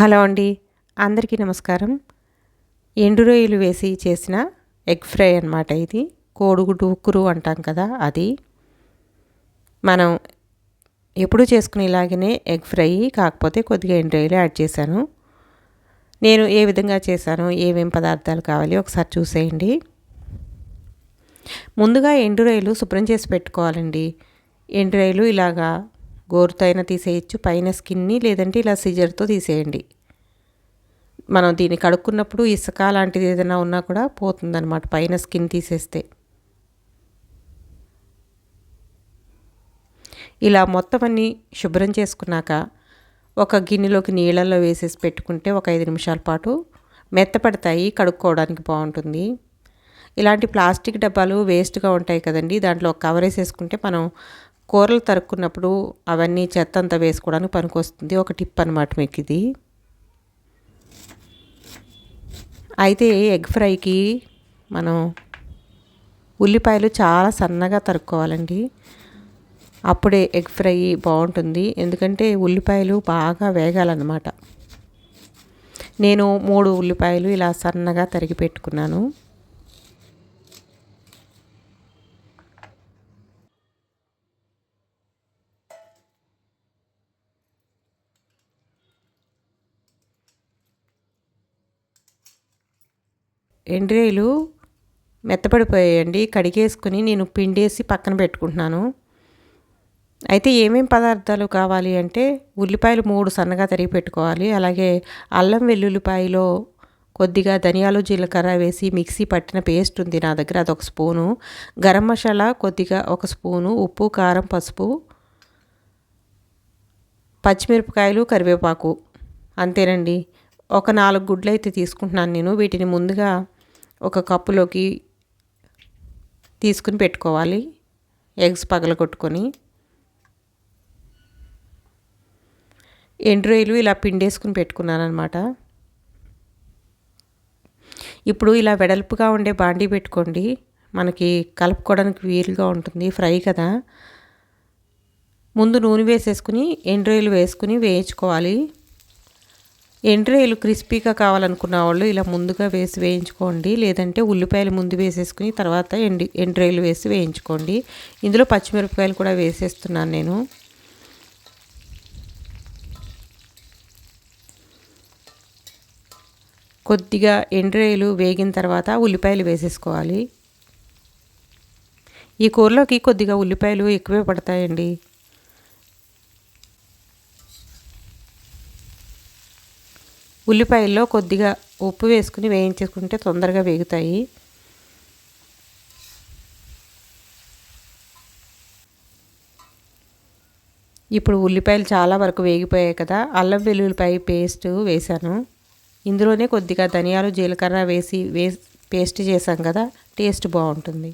Hello అండి. అందరికీ నమస్కారం. ఎండు రొయ్యలు వేసి చేసిన ఎగ్ ఫ్రై అనమాట ఇది. కోడిగుడ్డు ఉక్కురు అంటాం కదా అది. మనం ఎప్పుడు చేసుకునేలాగనే ఎగ్ ఫ్రై కాకపోతే కొద్దిగా ఎండు రొయ్యలు యాడ్ చేశాను. నేను ఏ విధంగా చేశాను ఏమేం పదార్థాలు కావాలి ఒకసారి చూసేయండి. ముందుగా ఎండు రొయ్యలు శుభ్రం చేసి పెట్టుకోవాలండి. ఎండు రొయ్యలు ఇలాగా గోరుతో అయినా తీసేయచ్చు పైన స్కిన్ని లేదంటే ఇలా సిజర్తో తీసేయండి. మనం దీన్ని కడుక్కున్నప్పుడు ఇసుక లాంటిది ఏదైనా ఉన్నా కూడా పోతుందన్నమాట పైన స్కిన్ తీసేస్తే. ఇలా మొత్తం అన్నీ శుభ్రం చేసుకున్నాక ఒక గిన్నెలోకి నీళ్ళల్లో వేసేసి పెట్టుకుంటే ఒక ఐదు నిమిషాల పాటు మెత్తపడతాయి కడుక్కోవడానికి బాగుంటుంది. ఇలాంటి ప్లాస్టిక్ డబ్బాలు వేస్ట్గా ఉంటాయి కదండి దాంట్లో ఒక కవర్ వేసేసుకుంటే మనం కూరలు తరుక్కున్నప్పుడు అవన్నీ చెత్త అంతా వేసుకోవడానికి పనికొస్తుంది. ఒక టిప్ అనమాట మీకు ఇది. అయితే ఎగ్ ఫ్రైకి మనం ఉల్లిపాయలు చాలా సన్నగా తరుక్కోవాలండి. అప్పుడే ఎగ్ ఫ్రై బాగుంటుంది. ఎందుకంటే ఉల్లిపాయలు బాగా వేగాలన్నమాట. నేను మూడు ఉల్లిపాయలు ఇలా సన్నగా తరిగి పెట్టుకున్నాను. ఎండ్రేలు మెత్తపడిపోయాయండి. కడిగేసుకుని నేను పిండేసి పక్కన పెట్టుకుంటున్నాను. అయితే ఏమేం పదార్థాలు కావాలి అంటే ఉల్లిపాయలు మూడు సన్నగా తరిగి పెట్టుకోవాలి. అలాగే అల్లం వెల్లుల్లిపాయలో కొద్దిగా ధనియాలు జీలకర్ర వేసి మిక్సీ పట్టిన పేస్ట్ ఉంది నా దగ్గర అదొక స్పూను. గరం మసాలా కొద్దిగా ఒక స్పూను ఉప్పు కారం పసుపు పచ్చిమిరపకాయలు కరివేపాకు. అంతేనండి. ఒక నాలుగు గుడ్లు అయితే తీసుకుంటున్నాను నేను. వీటిని ముందుగా ఒక కప్పులోకి తీసుకుని పెట్టుకోవాలి. ఎగ్స్ పగలగొట్టుకొని. ఎండ్రాయిలు ఇలా పిండేసుకుని పెట్టుకున్నాను అనమాట ఇప్పుడు ఇలా వెడల్పుగా ఉండే బాండీ పెట్టుకోండి. మనకి కలుపుకోవడానికి వీలుగా ఉంటుంది ఫ్రై కదా. ముందు నూనె వేసేసుకుని ఎండ్రాయిలు వేసుకుని వేయించుకోవాలి. ఎండ్రాయిలు క్రిస్పీగా కావాలనుకున్న వాళ్ళు ఇలా ముందుగా వేసి వేయించుకోండి. లేదంటే ఉల్లిపాయలు ముందు వేసేసుకుని తర్వాత ఎండి ఎండ్రేలు వేసి వేయించుకోండి. ఇందులో పచ్చిమిరపకాయలు కూడా వేసేస్తున్నాను నేను. కొద్దిగా ఎండ్రేలు వేగిన తర్వాత ఉల్లిపాయలు వేసేసుకోవాలి. ఈ కూరలోకి కొద్దిగా ఉల్లిపాయలు ఎక్కువే పడతాయండి. ఉల్లిపాయల్లో కొద్దిగా ఉప్పు వేసుకుని వేయించుకుంటే తొందరగా వేగుతాయి. ఇప్పుడు ఉల్లిపాయలు చాలా వరకు వేగిపోయాయి కదా. అల్లం వెల్లుల్లిపాయ పేస్ట్ వేసాను ఇందులోనే కొద్దిగా ధనియాలు జీలకర్ర వేసి వే పేస్ట్ చేసాం కదా. టేస్ట్ బాగుంటుంది.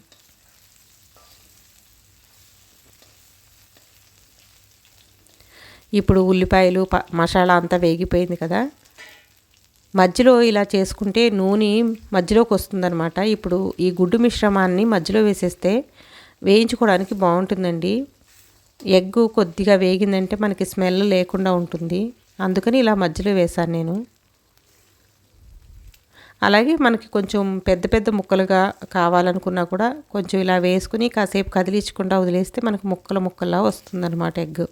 ఇప్పుడు ఉల్లిపాయలు మసాలా అంతా వేగిపోయింది కదా. మధ్యలో ఇలా చేసుకుంటే నూనె మధ్యలోకి వస్తుందనమాట ఇప్పుడు ఈ గుడ్డు మిశ్రమాన్ని మధ్యలో వేసేస్తే వేయించుకోవడానికి బాగుంటుందండి. ఎగ్ కొద్దిగా వేగిందంటే మనకి స్మెల్ లేకుండా ఉంటుంది. అందుకని ఇలా మధ్యలో వేశాను నేను. అలాగే మనకి కొంచెం పెద్ద పెద్ద ముక్కలుగా కావాలనుకున్నా కూడా కొంచెం ఇలా వేసుకుని కాసేపు కదిలించకుండా వదిలేస్తే మనకు ముక్కల ముక్కలా వస్తుందన్నమాట ఎగ్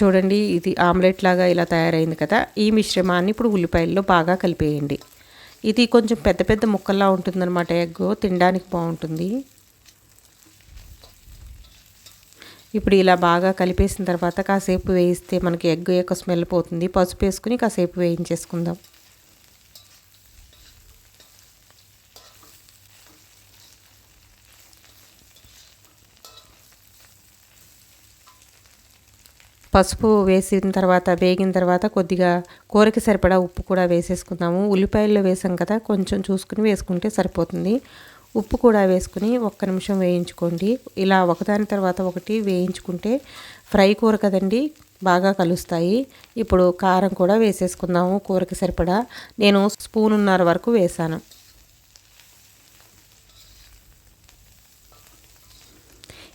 చూడండి ఇది ఆమ్లెట్ లాగా ఇలా తయారైంది కదా. ఈ మిశ్రమాన్ని ఇప్పుడు ఉల్లిపాయల్లో బాగా కలిపేయండి. ఇది కొంచెం పెద్ద పెద్ద ముక్కల్లా ఉంటుందన్నమాట ఎగ్ తినడానికి బాగుంటుంది. ఇప్పుడు ఇలా బాగా కలిపేసిన తర్వాత కాసేపు వేయిస్తే మనకి ఎగ్ యొక్క స్మెల్ పోతుంది. పసుపు వేసుకుని కాసేపు వేయించేసుకుందాం. పసుపు వేసిన తర్వాత వేగిన తర్వాత కొద్దిగా కూరకి సరిపడా ఉప్పు కూడా వేసేసుకుందాము. ఉల్లిపాయల్లో వేసాం కదా కొంచెం చూసుకుని వేసుకుంటే సరిపోతుంది. ఉప్పు కూడా వేసుకుని ఒక్క నిమిషం వేయించుకోండి. ఇలా ఒకదాని తర్వాత ఒకటి వేయించుకుంటే ఫ్రై కూర కదండి బాగా కలుస్తాయి. ఇప్పుడు కారం కూడా వేసేసుకుందాము కూరకి సరిపడా. నేను స్పూన్ ఉన్నర వరకు వేసాను.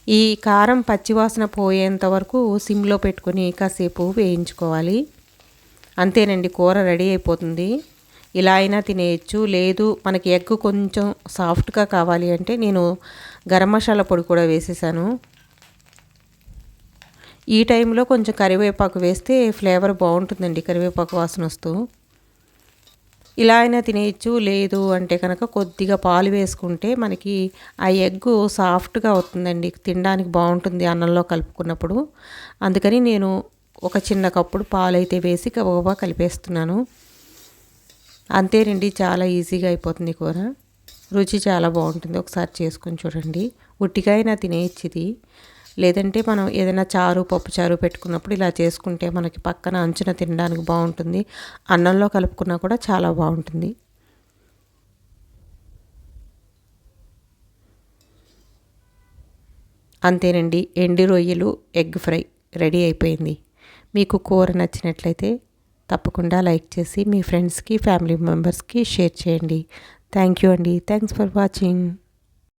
ఈ కారం పచ్చివాసన పోయేంత వరకు సిమ్లో పెట్టుకొని కాసేపు వేయించుకోవాలి. అంతేనండి కూర రెడీ అయిపోతుంది. ఇలా అయినా తినేయచ్చు. లేదు మనకి ఎగ్ కొంచెం సాఫ్ట్గా కావాలి అంటే నేను గరం మసాలా పొడి కూడా వేసేసాను. ఈ టైంలో కొంచెం కరివేపాకు వేస్తే ఫ్లేవర్ బాగుంటుందండి కరివేపాకు వాసన వస్తూ. ఇలా అయినా తినేయచ్చు లేదు అంటే కనుక కొద్దిగా పాలు వేసుకుంటే మనకి ఆ ఎగ్ సాఫ్ట్గా అవుతుందండి. తినడానికి బాగుంటుంది అన్నంలో కలుపుకున్నప్పుడు. అందుకని నేను ఒక చిన్న కప్పుడు పాలు అయితే వేసి గబగబా కలిపేస్తున్నాను. అంతేనండి చాలా ఈజీగా అయిపోతుంది కూర. రుచి చాలా బాగుంటుంది. ఒకసారి చేసుకొని చూడండి. ఉట్టికైనా తినేయచ్చు ఇది. లేదంటే మనం ఏదైనా చారు పప్పు చారు పెట్టుకున్నప్పుడు ఇలా చేసుకుంటే మనకి పక్కన అంచున తినడానికి బాగుంటుంది. అన్నంలో కలుపుకున్నా కూడా చాలా బాగుంటుంది. అంతేనండి. ఎండి రొయ్యలు ఎగ్ ఫ్రై రెడీ అయిపోయింది. మీకు కూర నచ్చినట్లయితే తప్పకుండా లైక్ చేసి మీ ఫ్రెండ్స్కి ఫ్యామిలీ మెంబర్స్కి షేర్ చేయండి. థ్యాంక్ యూ అండి. Thanks for watching.